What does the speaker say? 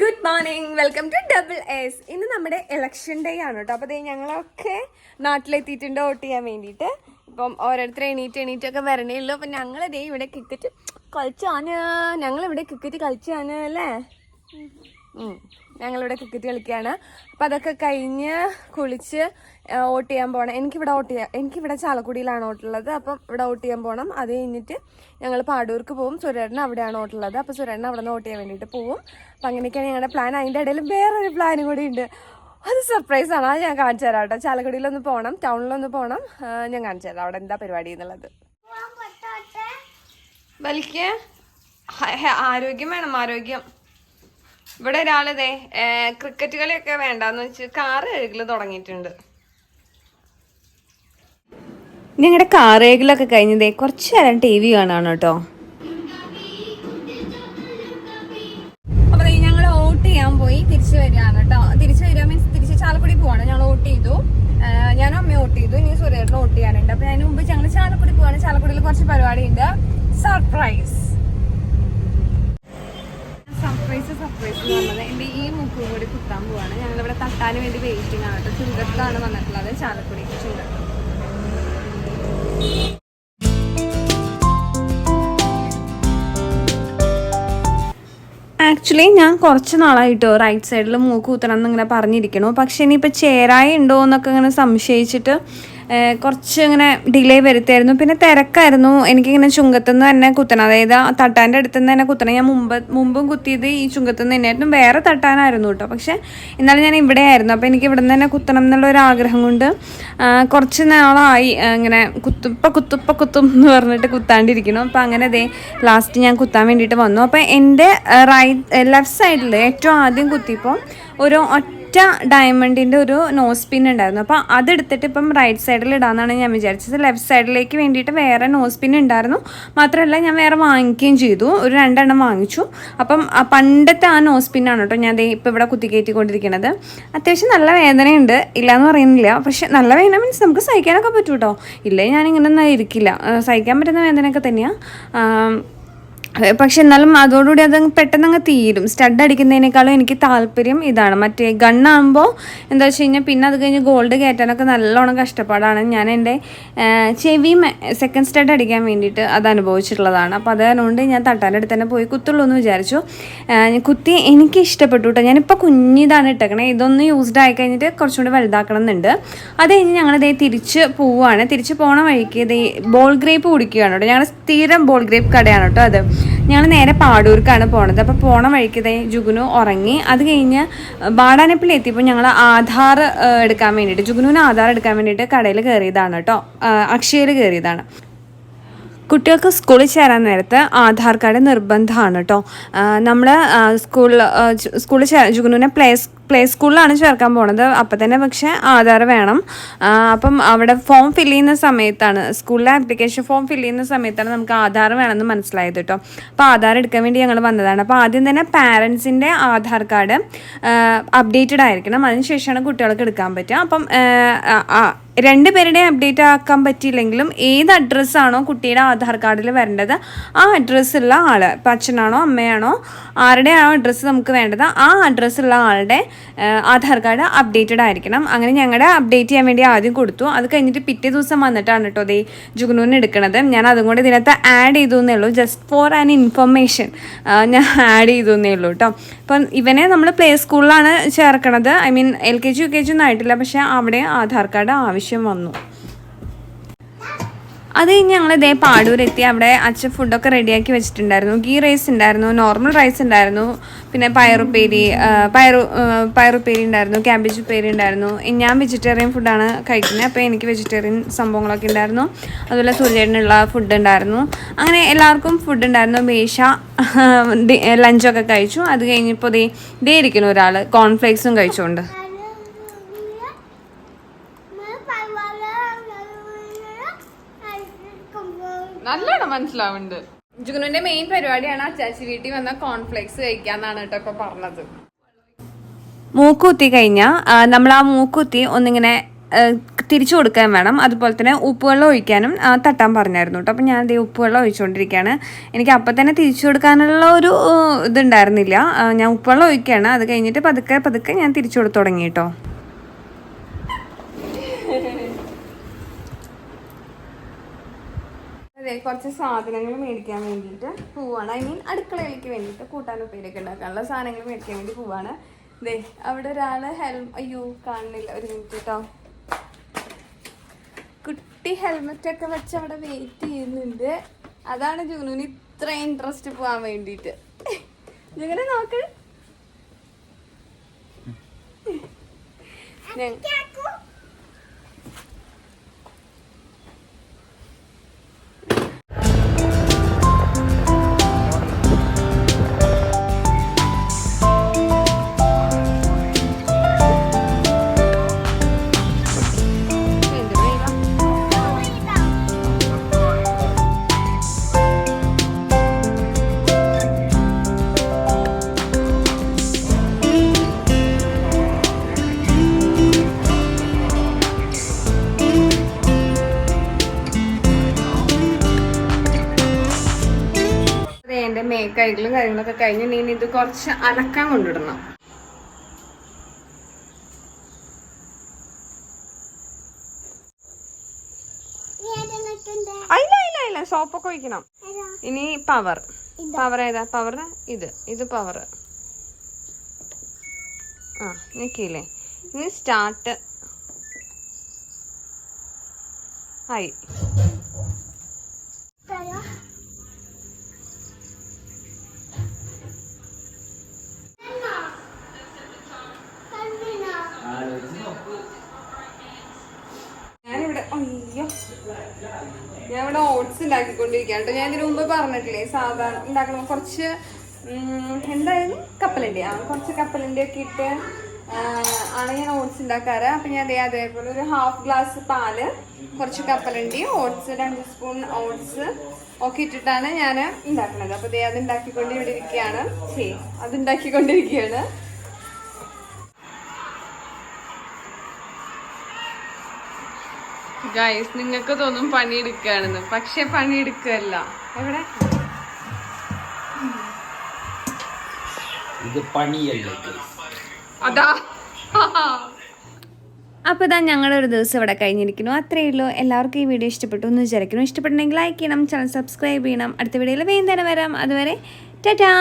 Good morning welcome to double S ഇന്ന് നമ്മുടെ election day ആണ് കേട്ടോ അപ്പോൾ ഞങ്ങളൊക്കെ നാട്ടിലെത്തിയിട്ടുണ്ട് വോട്ട് ചെയ്യാൻ വേണ്ടിയിട്ട്. ഇപ്പം ഓരോരുത്തർ എണീറ്റ് എണീറ്റൊക്കെ വരണേ ഉള്ളൂ. അപ്പം ഞങ്ങൾ ദേ ഇവിടെ ക്രിക്കറ്റ് കളിച്ചാണ്. ഞങ്ങളിവിടെ ക്രിക്കറ്റ് കളിച്ചാണ് അല്ലേ. ഞങ്ങളിവിടെ ക്രിക്കറ്റ് കളിക്കുകയാണ്. അപ്പം അതൊക്കെ കഴിഞ്ഞ് കുളിച്ച് വോട്ട് ചെയ്യാൻ പോകണം എനിക്കിവിടെ വോട്ട് ചെയ്യാം എനിക്കിവിടെ ചാലക്കുടിയിലാണ് വോട്ടുള്ളത്. അപ്പം ഇവിടെ വോട്ട് ചെയ്യാൻ പോകണം അത് കഴിഞ്ഞിട്ട് ഞങ്ങൾ പാടൂർക്ക് പോകും സുരേട്ടൻ അവിടെയാണ് വോട്ടുള്ളത്. അപ്പോൾ സുരേട്ടൻ അവിടെ നിന്ന് വോട്ട് ചെയ്യാൻ വേണ്ടിയിട്ട് പോകും അപ്പം അങ്ങനെയൊക്കെയാണ് ഞങ്ങളുടെ പ്ലാൻ അതിന്റെ ഇടയിൽ വേറൊരു പ്ലാനും കൂടി ഉണ്ട്. അത് സർപ്രൈസ് ആണ്. അത് ഞാൻ കാണിച്ചു തരാം കേട്ടോ. ചാലക്കുടിയിലൊന്ന് പോകണം ടൗണിലൊന്ന് പോകണം ഞാൻ കാണിച്ചു തരാം. അവിടെ എന്താ പരിപാടി എന്നുള്ളത്. വലിക്ക് ആരോഗ്യം വേണം. ആരോഗ്യം. ഇവിടെ ഒരാളിതേ ക്രിക്കറ്റ് കളിയൊക്കെ വേണ്ടാന്ന് വെച്ച് കാറ് കഴുകൽ തുടങ്ങിയിട്ടുണ്ട്. ഞങ്ങളുടെ കാർ കഴുകലൊക്കെ കഴിഞ്ഞതേ കുറച്ച് നേരം ടി വി കാണാണ് കേട്ടോ. അപ്പൊ ഞങ്ങൾ ഓട്ട് ചെയ്യാൻ പോയി തിരിച്ചു വരികയാണ് കേട്ടോ. തിരിച്ചു വരിക മീൻസ് തിരിച്ച് ചാലക്കുടി പോവാണ്. ഞങ്ങൾ ഓട്ട് ചെയ്തു. ഞാൻ ഞാനും ഓട്ട് ചെയ്തു. ഇനി സുരേറിന് ഓട്ട് ചെയ്യാനുണ്ട്. അപ്പൊ അതിന് മുമ്പ് ഞങ്ങൾ ചാലക്കുടി പോവാണ്. ചാലക്കുടിയിൽ കുറച്ച് പരിപാടി ഉണ്ട് സർപ്രൈസ് എന്റെ ഈ മുക്കും കൂടി കുത്താൻ പോവാണ്. ഞങ്ങളിവിടെ തട്ടാൻ വേണ്ടി വെയിറ്റിംഗ് ആണ് കേട്ടോ ചുങ്കത്താണ് വന്നിട്ടുള്ളത്. ചാലക്കുടി ചുങ്കത്ത് ആക്ച്വലി ഞാൻ കുറച്ച് നാളായിട്ട് റൈറ്റ് സൈഡിൽ മൂക്ക് കുത്തണം എന്നിങ്ങനെ പറഞ്ഞിരിക്കണു. പക്ഷെ ഇനിയിപ്പോൾ ചേരായ ഉണ്ടോ എന്നൊക്കെ ഇങ്ങനെ സംശയിച്ചിട്ട് കുറച്ച് ഇങ്ങനെ ഡിലേ വരുത്തായിരുന്നു പിന്നെ തിരക്കായിരുന്നു. എനിക്കിങ്ങനെ ചുങ്കത്തുനിന്ന് തന്നെ കുത്തണം. അതായത് തട്ടാന്റെ അടുത്ത് നിന്ന് തന്നെ കുത്തണം. ഞാൻ മുമ്പ് മുമ്പും കുത്തിയത് ഈ ചുങ്കത്തുനിന്ന് തന്നെയായിരുന്നു. വേറെ തട്ടാനായിരുന്നു കേട്ടോ. പക്ഷെ എന്നാലും ഞാൻ ഇവിടെ ആയിരുന്നു. അപ്പോൾ എനിക്ക് ഇവിടെ നിന്ന് തന്നെ കുത്തണം എന്നുള്ള ഒരു ആഗ്രഹം കൊണ്ട് കുറച്ച് നാളായി ഇങ്ങനെ കുത്തുപ്പ കുത്തുപ്പ കുത്തും എന്ന് പറഞ്ഞിട്ട് കുത്താണ്ടിരിക്കണം അപ്പോൾ അങ്ങനെ അതേ ലാസ്റ്റ് ഞാൻ കുത്താൻ വേണ്ടിയിട്ട് വന്നു. അപ്പോൾ എന്റെ റൈറ്റ് ലെഫ്റ്റ് സൈഡിൽ ഏറ്റവും ആദ്യം കുത്തിയപ്പോൾ ഒരു ഒറ്റ ഡയമണ്ടിന്റെ ഒരു നോസ് പിൻ ഉണ്ടായിരുന്നു. അപ്പോൾ അതെടുത്തിട്ട് ഇപ്പം റൈറ്റ് സൈഡിൽ ഇടാമെന്നാണ് ഞാൻ വിചാരിച്ചത്. ലെഫ്റ്റ് സൈഡിലേക്ക് വേണ്ടിയിട്ട് വേറെ നോസ് പിൻ ഉണ്ടായിരുന്നു. മാത്രമല്ല ഞാൻ വേറെ വാങ്ങിക്കുകയും ചെയ്തു. ഒരു രണ്ടെണ്ണം വാങ്ങിച്ചു. അപ്പം പണ്ടത്തെ ആ നോസ് പിന്നാണ് കേട്ടോ ഞാൻ ഇപ്പോൾ ഇവിടെ കുത്തിക്കയറ്റിക്കൊണ്ടിരിക്കുന്നത് അത്യാവശ്യം നല്ല വേദനയുണ്ട്. ഇല്ലയെന്ന് പറയുന്നില്ല. പക്ഷെ നല്ല വേദന മീൻസ് നമുക്ക് സഹിക്കാനൊക്കെ പറ്റും കേട്ടോ ഇല്ലേ ഞാനിങ്ങനെ ഒന്നും ഇരിക്കില്ല സഹിക്കാൻ പറ്റുന്ന വേദനയൊക്കെ തന്നെയാണ് പക്ഷെ എന്നാലും അതോടുകൂടി അത് പെട്ടെന്ന് അങ്ങ് തീരും. സ്റ്റഡ് അടിക്കുന്നതിനേക്കാളും എനിക്ക് താല്പര്യം ഇതാണ്. മറ്റേ ഗണ്ണാകുമ്പോൾ എന്താ വെച്ച് കഴിഞ്ഞാൽ പിന്നെ അത് കഴിഞ്ഞ് ഗോൾഡ് കയറ്റാനൊക്കെ നല്ലോണം കഷ്ടപ്പാടാണ്. ഞാൻ എന്റെ ചെവി സെക്കൻഡ് സ്റ്റഡ് അടിക്കാൻ വേണ്ടിയിട്ട് അത് അനുഭവിച്ചിട്ടുള്ളതാണ്. അപ്പോൾ അതുകൊണ്ട് ഞാൻ തട്ടാന്റെ അടുത്ത് തന്നെ പോയി കുത്തുള്ളൂ എന്ന് വിചാരിച്ചു. കുത്തി എനിക്ക് ഇഷ്ടപ്പെട്ടു കേട്ടോ ഞാനിപ്പോൾ കുഞ്ഞിതാണ് ഇട്ടേക്കണേ. ഇതൊന്ന് യൂസ്ഡ് ആയി കഴിഞ്ഞിട്ട് കുറച്ചും കൂടി വലുതാക്കണം എന്നുണ്ട്. അത് കഴിഞ്ഞ് ഞങ്ങളിതേ തിരിച്ച് പോവുകയാണ് തിരിച്ച് പോണ വഴിക്ക് ഇതേ ബോൾ ഗ്രേപ്പ് കുടിക്കുകയാണ് കേട്ടോ ഞങ്ങളുടെ സ്ഥിരം ബോൾ ഗ്രേപ്പ് കടയാണ് കേട്ടോ അത്. ഞങ്ങൾ നേരെ പാടൂർക്കാണ് പോണത്. അപ്പോൾ പോണ വഴിക്ക് ഇതേ ജുഗുനു ഉറങ്ങി. അത് കഴിഞ്ഞ് ബാടാനപ്പിൽ എത്തിയപ്പോൾ ഞങ്ങൾ ആധാർ എടുക്കാൻ വേണ്ടിയിട്ട് ജുഗുനുവിന് ആധാർ എടുക്കാൻ വേണ്ടിയിട്ട് കടയിൽ കയറിയതാണ് കേട്ടോ. അക്ഷയയിൽ കയറിയതാണ് കുട്ടികൾക്ക് സ്കൂളിൽ ചേരാൻ നേരത്ത് ആധാർ കാർഡ് നിർബന്ധമാണ് കേട്ടോ നമ്മൾ സ്കൂളിൽ സ്കൂളിൽ ചേ ജുഗുനുവിനെ പ്ലേ പ്ലേ സ്കൂളിലാണ് ചേർക്കാൻ പോണത്. അപ്പം തന്നെ പക്ഷേ ആധാർ വേണം. അപ്പം അവിടെ ഫോം ഫില്ല് ചെയ്യുന്ന സമയത്താണ് സ്കൂളിലെ ആപ്ലിക്കേഷൻ ഫോം ഫില്ല് ചെയ്യുന്ന സമയത്താണ് നമുക്ക് ആധാർ വേണമെന്ന് മനസ്സിലായത് കേട്ടോ അപ്പോൾ ആധാർ എടുക്കാൻ വേണ്ടി ഞങ്ങൾ വന്നതാണ്. അപ്പോൾ ആദ്യം തന്നെ പാരൻസിന്റെ ആധാർ കാർഡ് അപ്ഡേറ്റഡ് ആയിരിക്കണം. അതിനുശേഷമാണ് കുട്ടികൾക്ക് എടുക്കാൻ പറ്റുക. അപ്പം രണ്ട് പേരുടെ അപ്ഡേറ്റ് ആക്കാൻ പറ്റിയില്ലെങ്കിലും ഏത് അഡ്രസ്സാണോ കുട്ടിയുടെ ആധാർ കാർഡിൽ വരേണ്ടത് ആ അഡ്രസ്സുള്ള ആൾ ഇപ്പം അച്ഛനാണോ അമ്മയാണോ ആരുടെയാണോ അഡ്രസ്സ് നമുക്ക് വേണ്ടത് ആ അഡ്രസ്സുള്ള ആളുടെ ആധാർ കാർഡ് അപ്ഡേറ്റഡ് ആയിരിക്കണം. അങ്ങനെ ഞങ്ങളുടെ അപ്ഡേറ്റ് ചെയ്യാൻ വേണ്ടി ആദ്യം കൊടുത്തു. അത് കഴിഞ്ഞിട്ട് പിറ്റേ ദിവസം വന്നിട്ടാണ് കേട്ടോ ദേ ജുഗ്നൂന് എടുക്കണത്. ഞാൻ അതും കൂടി ഇതിനകത്ത് ആഡ് ചെയ്തു എന്നേ ഉള്ളൂ ജസ്റ്റ് ഫോർ ആൻ ഇൻഫർമേഷൻ ഞാൻ ആഡ് ചെയ്തു എന്നേ ഉള്ളൂ കേട്ടോ അപ്പം ഇവനെ നമ്മൾ പ്ലേ സ്കൂളിലാണ് ചേർക്കണത്. I mean L K G U K G ഒന്നും ആയിട്ടില്ല. പക്ഷേ അവിടെ ആധാർ കാർഡ് ആവശ്യം വന്നു. അത് കഴിഞ്ഞ് ഞങ്ങൾ ഇതേ പാടൂരെത്തി. അവിടെ അച്ഛൻ ഫുഡൊക്കെ റെഡിയാക്കി വെച്ചിട്ടുണ്ടായിരുന്നു. ഗീ റൈസ് ഉണ്ടായിരുന്നു നോർമൽ റൈസ് ഉണ്ടായിരുന്നു. പിന്നെ പയറുപ്പേരി പയറു പയറുപ്പേരി ഉണ്ടായിരുന്നു ക്യാബേജ് ഉപ്പേരി ഉണ്ടായിരുന്നു. ഞാൻ വെജിറ്റേറിയൻ ഫുഡാണ് കഴിക്കുന്നത് അപ്പോൾ എനിക്ക് വെജിറ്റേറിയൻ സംഭവങ്ങളൊക്കെ ഉണ്ടായിരുന്നു. അതുപോലെ സൂര്യനുള്ള ഫുഡ് ഉണ്ടായിരുന്നു. അങ്ങനെ എല്ലാവർക്കും ഫുഡ് ഉണ്ടായിരുന്നു. മേശ ലഞ്ചൊക്കെ കഴിച്ചു. അത് കഴിഞ്ഞപ്പോൾ ദേ ദേ ഇരിക്കുന്നു ഒരാൾ കോൺഫ്ലേക്സും കഴിച്ചുകൊണ്ട് നല്ലോണം മനസ്സിലാവുന്നുണ്ട്. ജുഗുനുവിന്റെ മെയിൻ പരിപാടിയാണ് അച്ചാച്ചി വീട്ടിൽ വന്ന കോൺഫ്ലെക്സ് കഴിക്കാന്നാണ് കേട്ടോ ഇപ്പൊ പറഞ്ഞത്. മൂക്കുത്തി കഴിഞ്ഞാൽ നമ്മൾ ആ മൂക്കുത്തി ഒന്നിങ്ങനെ തിരിച്ചു കൊടുക്കാൻ വേണം. അതുപോലെ തന്നെ ഉപ്പുവെള്ളം ഒഴിക്കാനും തട്ടാൻ പറഞ്ഞായിരുന്നു കേട്ടോ. അപ്പം ഞാൻ ദേ ഉപ്പുവെള്ളം ഒഴിച്ചുകൊണ്ടിരിക്കുകയാണ് എനിക്ക് അപ്പം തന്നെ തിരിച്ചു കൊടുക്കാനുള്ള ഒരു ഇതുണ്ടായിരുന്നില്ല. ഞാൻ ഉപ്പുവെള്ളം ഒഴിക്കുകയാണ്. അത് കഴിഞ്ഞിട്ട് പതുക്കെ പതുക്കെ ഞാൻ തിരിച്ചു കൊടുത്തു തുടങ്ങി കേട്ടോ അതെ കുറച്ച് സാധനങ്ങൾ മേടിക്കാൻ വേണ്ടിയിട്ട് പോവാണ്. ഐ മീൻ അടുക്കളയിലേക്ക് വേണ്ടിയിട്ട് കൂട്ടാൻ ഉപ്പയിലേക്ക് ഉണ്ടാക്കാനുള്ള സാധനങ്ങൾ മേടിക്കാൻ വേണ്ടി പോവാണ്. ദേ അവിടെ ഒരാൾ ഹെൽമ അയ്യോ കാണുന്നില്ല ഒരു മിനിറ്റ് കേട്ടോ കുട്ടി ഹെൽമെറ്റ് ഒക്കെ വെച്ച് അവിടെ വെയിറ്റ് ചെയ്യുന്നുണ്ട്. അതാണ് ജൂനുവിന് ഇത്ര ഇൻട്രസ്റ്റ് പോവാൻ വേണ്ടിയിട്ട്. ഇങ്ങനെ നോക്ക്. ഞ- മേക്കൈകളും കാര്യങ്ങളൊക്കെ കഴിഞ്ഞ് നീ ഇത് കുറച്ച് അലക്കാൻ കൊണ്ടിടണം. ഇല്ല ഇല്ല ഇല്ല. സോപ്പൊക്കെ ഒഴിക്കണം. ഇനി പവർ പവർ ഏതാ? പവർ ഇത്. ഇത് പവർ ആ നിക്കില്ലേ ഇനി സ്റ്റാർട്ട് ആയി. ഇവിടെ ഓട്സ് ഉണ്ടാക്കിക്കൊണ്ടിരിക്കുകയാണ് കേട്ടോ. ഞാൻ ഇതിനു മുമ്പ് പറഞ്ഞിട്ടില്ലേ സാധാരണ ഉണ്ടാക്കണം കുറച്ച് എന്തായാലും കപ്പലിന്റെ ആ കുറച്ച് കപ്പലിന്റെ ഒക്കെ ഇട്ട് ആണ് ഞാൻ ഓട്സ് ഉണ്ടാക്കാറ്. അപ്പം ഞാൻ അതേ അതേപോലെ ഒരു ഹാഫ് ഗ്ലാസ് പാൽ കുറച്ച് കപ്പലണ്ടി ഓട്സ് രണ്ട് സ്പൂൺ ഓട്സ് ഒക്കെ ഇട്ടിട്ടാണ് ഞാൻ ഉണ്ടാക്കുന്നത് അപ്പോൾ ദേ അത് ഉണ്ടാക്കിക്കൊണ്ട് ഇവിടെ ഇരിക്കുകയാണ്. ശരി അത് ഉണ്ടാക്കിക്കൊണ്ടിരിക്കുകയാണ്. ഗൈസ് നിങ്ങൾക്ക് തോന്നും പണിയെടുക്കുകയാണെന്ന്. പക്ഷെ പണിയെടുക്കുകയല്ല. എവിടെ? ഇത് പണിയല്ല അതാ. അപ്പോൾ ഇതാ ഞങ്ങളുടെ ഒരു ദിവസം ഇവിടെ കഴിഞ്ഞിരിക്കുന്നു. അത്രയേ ഉള്ളൂ. എല്ലാവർക്കും ഈ വീഡിയോ ഇഷ്ടപ്പെട്ടു എന്ന് വിചാരിക്കുന്നു. ഇഷ്ടപ്പെട്ടുണ്ടെങ്കിൽ ലൈക്ക് ചെയ്യണം ചാനൽ സബ്സ്ക്രൈബ് ചെയ്യണം. അടുത്ത വീഡിയോയിൽ വേഗം തന്നെ വരാം. അതുവരെ ടാറ്റാ.